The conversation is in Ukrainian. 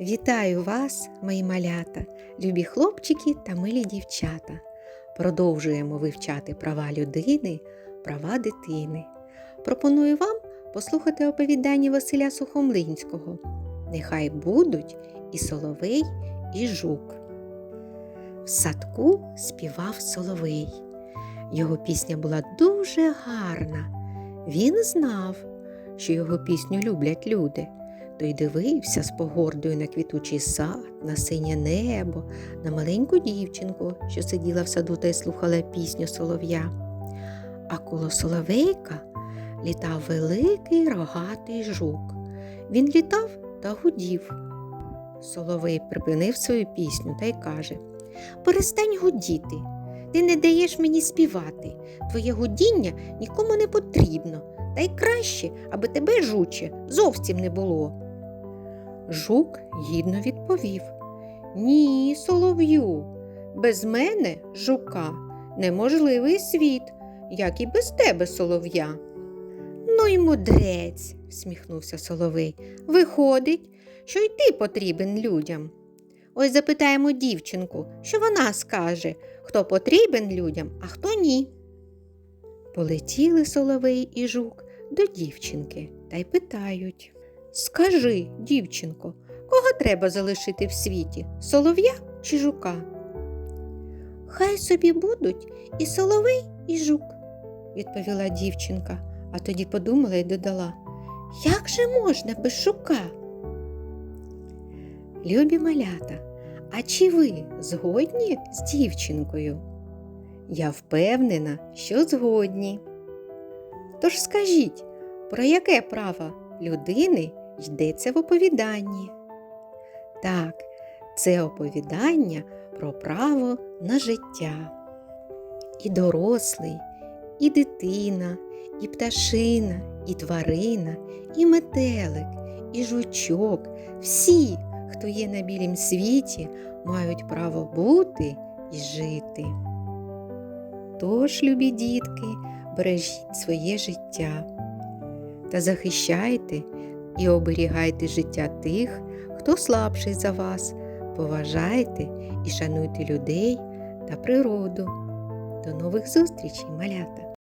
Вітаю вас, мої малята, любі хлопчики та милі дівчата. Продовжуємо вивчати права людини, права дитини. Пропоную вам послухати оповідання Василя Сухомлинського. Нехай будуть і соловей, і жук. В садку співав соловей. Його пісня була дуже гарна. Він знав, що його пісню люблять люди. Той дивився з погордою на квітучий сад, на синє небо, на маленьку дівчинку, що сиділа в саду та й слухала пісню солов'я. А коло соловейка літав великий рогатий жук. Він літав та гудів. Соловей припинив свою пісню та й каже Перестань гудіти. Ти не даєш мені співати. Твоє гудіння нікому не потрібно, та й краще, аби тебе, жуче, зовсім не було. Жук гідно відповів Ні, солов'ю, без мене, жука, неможливий світ, як і без тебе, солов'я. Ну й мудрець, всміхнувся соловей. Виходить, що й ти потрібен людям. Ось запитаємо дівчинку, що вона скаже, хто потрібен людям, а хто ні. Полетіли соловей і жук до дівчинки та й питають Скажи, дівчинко, кого треба залишити в світі солов'я чи жука? Хай собі будуть і соловей, і жук, відповіла дівчинка, а тоді подумала і додала Як же можна без жука? Любі малята, а чи ви згодні з дівчинкою? Я впевнена, що згодні. Тож скажіть, про яке право людини йдеться в оповіданні? Так, це оповідання про право на життя. І дорослий, і дитина, і пташина, і тварина, і метелик, і жучок, всі, хто є на білім світі, мають право бути і жити. Тож, любі дітки, бережіть своє життя та захищайте і оберігайте життя тих, хто слабший за вас, поважайте і шануйте людей та природу. До нових зустрічей, малята!